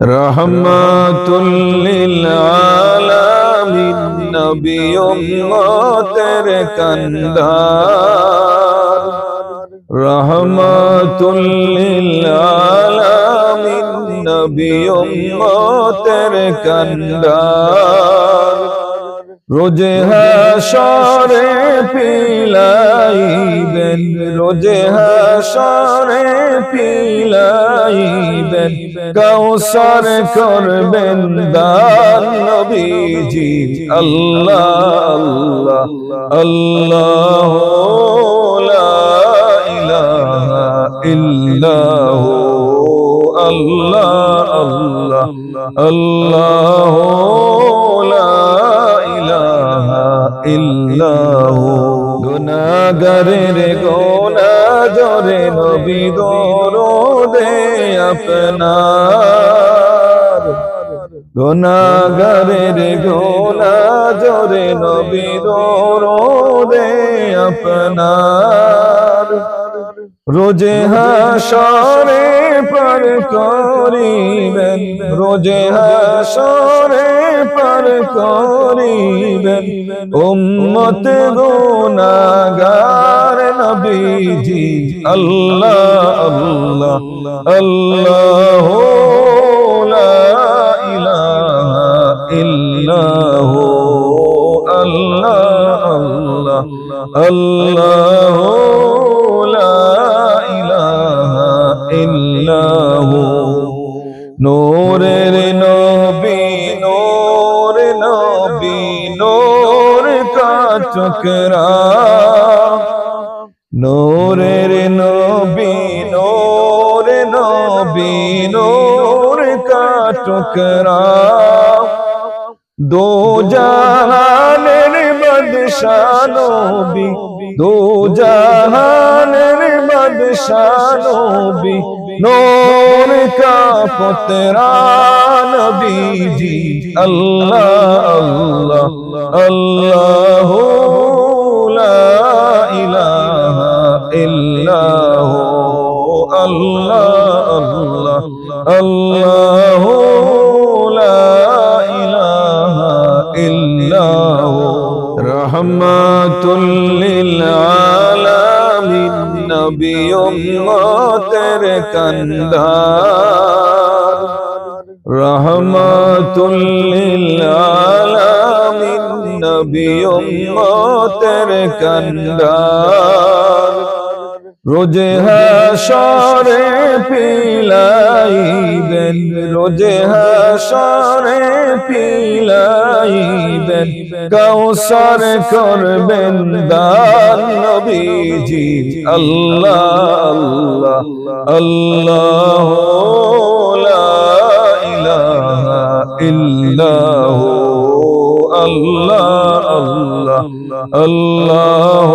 রহমাতুল্লিল আলামিন নবী উম্মতের কান্দার। রহমাতুল্লিল আলামিন নবী উম্মতের কান্দার রোজে হাসরে পিলাইবেন, রোজে হাসরে পিলাইবেন। কৌসর করবেন দান নবীজি আল্লাহ আল্লাহ আল্লাহ, লা ইলাহা ইল্লাহু, আল্লাহ আল্লাহ আল্লাহ ইল্লাহু। গুনাহগারের গোনা জরে নবী দরদে আপনার। গুনাহগারের গোনা জরে নবী দরদে আপনার। রোজে হাসরে পার করিবেন, রোজে হাসরে পার করিবেন। উম্মত গুনাহগার নবীজি, আল্লাহ আল্লাহ আল্লাহ লা ইলাহা ইল্লাহু, আল্লাহ আল্লাহ আল্লাহ লা নূরের নবী নূর নবী নূর কা চকরা। নূরের নবী নূর নবী নূর কা টুকরা দো জাহানের বাদশাহ নবী দো জাহানের বাদশাহ নবী নূর কা পুতরা নবীজি আল্লাহ আল্লাহ আল্লাহ লা ইলাহা ইল্লাহু আল্লাহ আল্লাহ আল্লাহ লা ইলাহা ইল্লাহু। রহমাতুল লিল আলামিন। নবী উম্মতের কান্দার। রহমাতুল লিল আলামিন নবী উম্মতের কান্দার। রোজে হাসরে পিলাইবেন রোজে হাসরে পিলাইবেন কৌসর করবেন দান নবীজি। আল্লাহ আল্লাহ আল্লাহ লা ইলাহা ইল্লাহু আল্লাহ আল্লাহ আল্লাহ